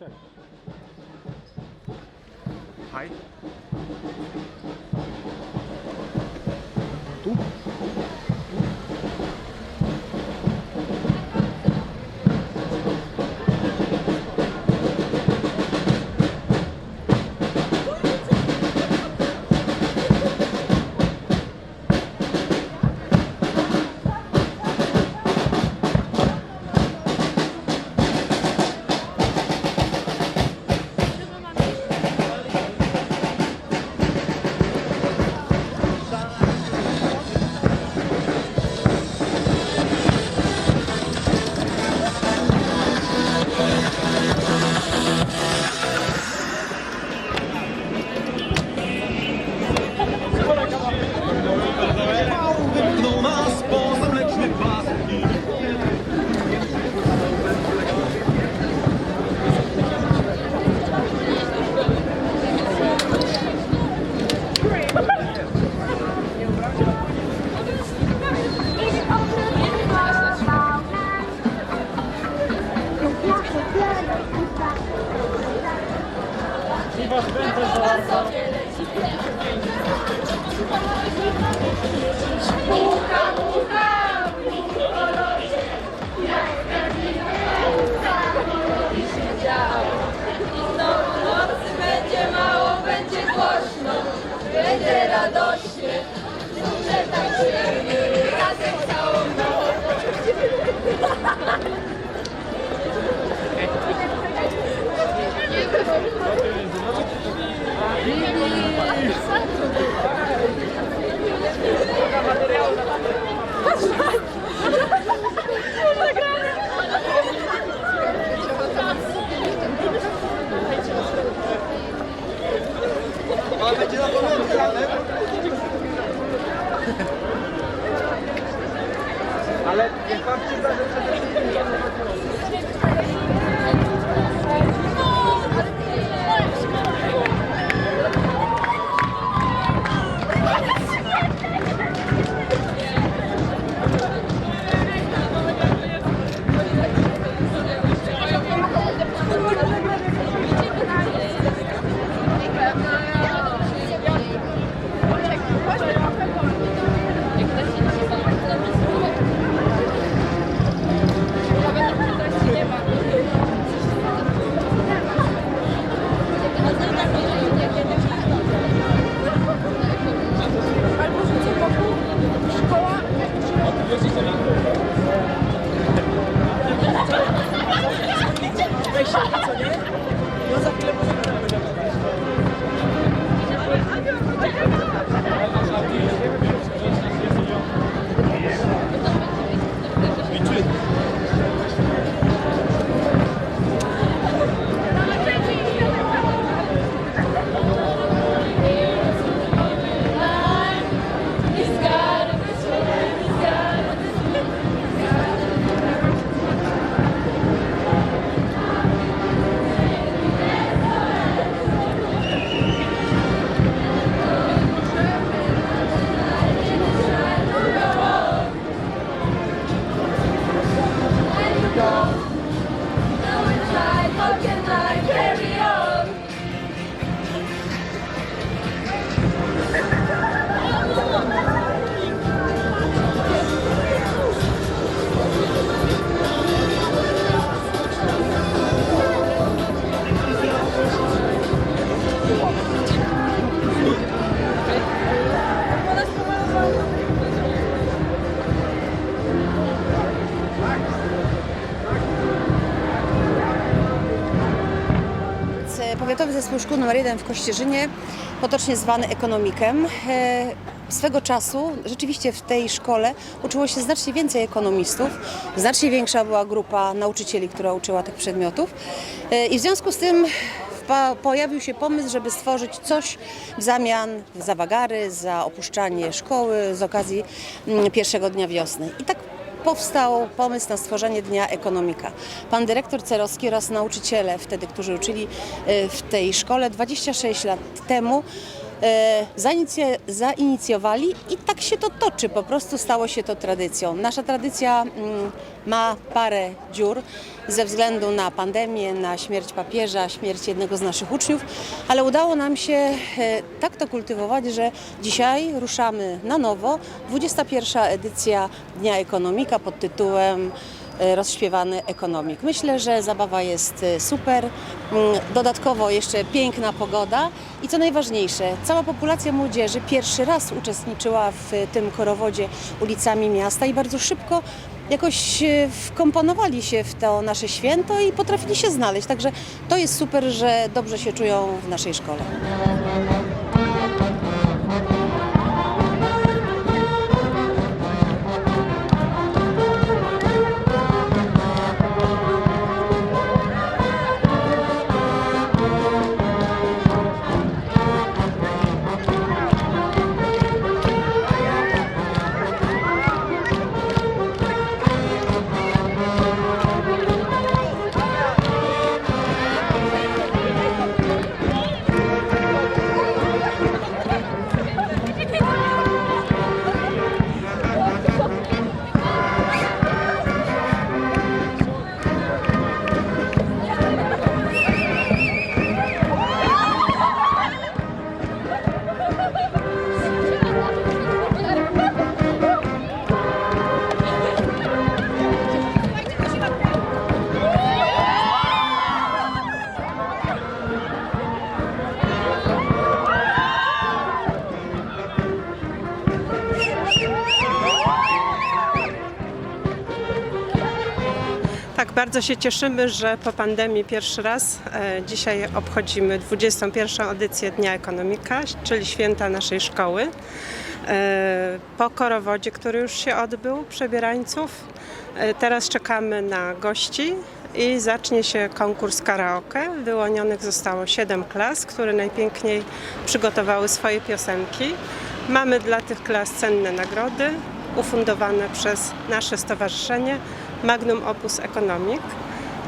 Czekaj. Hi. Tu? Ale będzie na pamiątkę, ale... Ale niech pan przyzna, że przede wszystkim... Zespół Szkół nr 1 w Kościerzynie, potocznie zwany Ekonomikiem. E, Swego czasu rzeczywiście w tej szkole uczyło się znacznie więcej ekonomistów, znacznie większa była grupa nauczycieli, która uczyła tych przedmiotów E, i w związku z tym pojawił się pomysł, żeby stworzyć coś w zamian za wagary, za opuszczanie szkoły z okazji mm, pierwszego dnia wiosny. I tak powstał pomysł na stworzenie Dnia Ekonomika. Pan dyrektor Cerowski oraz nauczyciele wtedy, którzy uczyli y, w tej szkole 26 lat temu zainicjowali i tak się to toczy, po prostu stało się to tradycją. Nasza tradycja mm, ma parę dziur ze względu na pandemię, na śmierć papieża, śmierć jednego z naszych uczniów, ale udało nam się e, tak to kultywować, że dzisiaj ruszamy na nowo. 21. edycja Dnia Ekonomika pod tytułem e, rozśpiewany ekonomik. Myślę, że zabawa jest e, super. Mm, Dodatkowo jeszcze piękna pogoda i co najważniejsze, cała populacja młodzieży pierwszy raz uczestniczyła w e, tym korowodzie ulicami miasta i bardzo szybko jakoś e, wkomponowali się w to nasze święto i potrafili się znaleźć. Także to jest super, że dobrze się czują w naszej szkole. Tak, bardzo się cieszymy, że po pandemii pierwszy raz e, dzisiaj obchodzimy 21. edycję Dnia Ekonomika, czyli święta naszej szkoły. E, po korowodzie, który już się odbył, przebierańców, e, teraz czekamy na gości i zacznie się konkurs karaoke. Wyłonionych zostało 7 klas, które najpiękniej przygotowały swoje piosenki. Mamy dla tych klas cenne nagrody ufundowane przez nasze stowarzyszenie Magnum Opus Economic.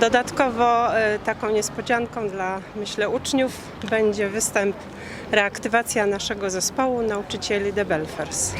Dodatkowo e, taką niespodzianką dla, myślę, uczniów będzie występ, reaktywacja naszego zespołu nauczycieli The Belfers.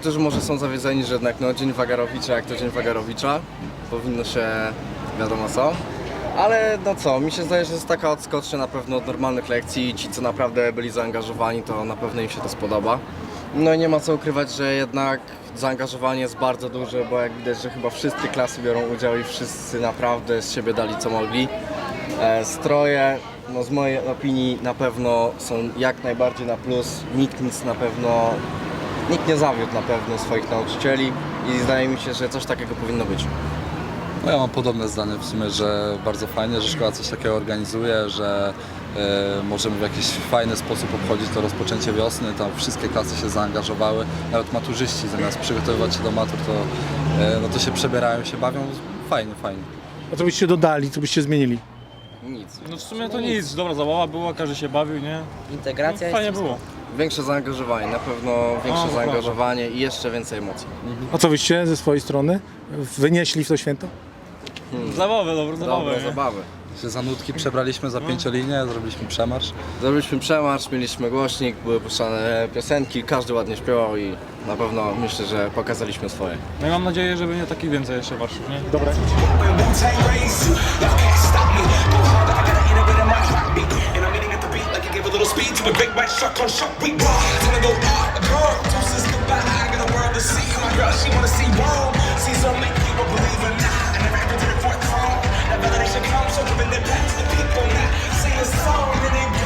Niektórzy może są zawiedzeni, że jednak no, Dzień Wagarowicza jak to Dzień Wagarowicza. Powinno się wiadomo co. Ale no co, mi się zdaje, że jest taka odskocznia na pewno od normalnych lekcji. Ci, co naprawdę byli zaangażowani, to na pewno im się to spodoba. No i nie ma co ukrywać, że jednak zaangażowanie jest bardzo duże, bo jak widać, że chyba wszystkie klasy biorą udział i wszyscy naprawdę z siebie dali co mogli. E, stroje, no z mojej opinii na pewno są jak najbardziej na plus. Nikt nic na pewno, nikt nie zawiódł na pewno swoich nauczycieli i zdaje mi się, że coś takiego powinno być. No ja mam podobne zdanie w sumie, że bardzo fajnie, że szkoła coś takiego organizuje, że e, możemy w jakiś fajny sposób obchodzić to rozpoczęcie wiosny. Tam wszystkie klasy się zaangażowały, nawet maturzyści zamiast przygotowywać się do matur, to, e, no to się przebierają, się bawią. Fajnie, fajnie. A co byście dodali, co byście zmienili? Nic. No w sumie to nic, dobra zabawa była, każdy się bawił, nie? Integracja No, fajnie jest było. Większe zaangażowanie, na pewno większe O, dokładnie. zaangażowanie i jeszcze więcej emocji. A co wyście ze swojej strony wynieśli w to święto? Zabawę, dobrą zabawę. Dobre zabawy. Się za nutki przebraliśmy za pięciolinię, zrobiliśmy przemarsz. Zrobiliśmy przemarsz, mieliśmy głośnik, były puszczane piosenki, każdy ładnie śpiewał i na pewno myślę, że pokazaliśmy swoje. No i mam nadzieję, że będzie takich więcej jeszcze warszów, nie? Dobra. Wu-Tang raised you. Y'all can't stop me. Go hard like I got an inner in my heartbeat. Give a little speed to a great white shark on shark week. Time to go out up, girl. Deuces goodbye. I got a world to see. My girl, she wanna see world. See some make you a believer now. I never ever did it for a throne. That validation comes, so giving it back to the people now. Sing a song and then